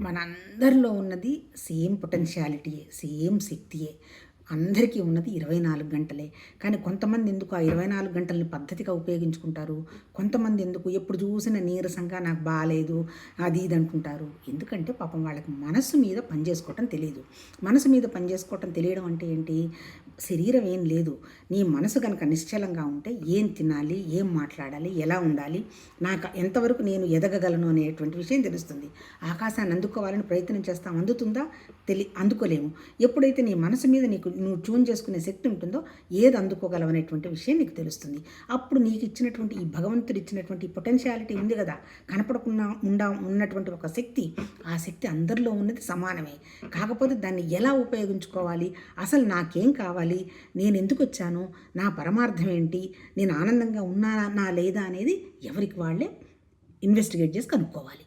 మనందరిలో ఉన్నది same పొటెన్షియాలిటీయే same శక్తియే. అందరికీ ఉన్నది ఇరవై నాలుగు గంటలే. కానీ కొంతమంది ఎందుకు ఆ ఇరవై నాలుగు గంటలని పద్ధతిగా ఉపయోగించుకుంటారు? కొంతమంది ఎందుకు? ఎప్పుడు చూసిన నీరసంగా నాకు బాగాలేదు అది ఇది అంటుంటారు. ఎందుకంటే పాపం వాళ్ళకి మనసు మీద పనిచేసుకోవటం తెలియదు మనసు మీద పనిచేసుకోవటం తెలియడం అంటే ఏంటి? శరీరం ఏం లేదు. నీ మనసు కనుక నిశ్చలంగా ఉంటే ఏం తినాలి? ఏం మాట్లాడాలి? ఎలా ఉండాలి? నాకు ఎంతవరకు నేను ఎదగగలను అనేటువంటి విషయం తెలుస్తుంది. ఆకాశాన్ని అందుకోవాలని ప్రయత్నం చేస్తాం. అందుతుందా? తెలి అందుకోలేము. ఎప్పుడైతే నీ మనసు మీద నీకు నువ్వు ట్యూన్ చేసుకునే శక్తి ఉంటుందో ఏది అందుకోగలవు అనేటువంటి విషయం నీకు తెలుస్తుంది. అప్పుడు నీకు ఇచ్చినటువంటి ఈ భగవంతుడు ఇచ్చినటువంటి పొటెన్షియాలిటీ ఉంది కదా. కనపడకుండా ఉండ ఉన్నటువంటి ఒక శక్తి ఆ శక్తి అందరిలో ఉన్నది సమానమే. కాకపోతే దాన్ని ఎలా ఉపయోగించుకోవాలి? అసలు నాకేం కావాలి? నేను ఎందుకు వచ్చాను? నా పరమార్థం ఏంటి? నేను ఆనందంగా ఉన్నానా లేదా అనేది ఎవరికి వాళ్ళే ఇన్వెస్టిగేట్ చేసి కనుక్కోవాలి.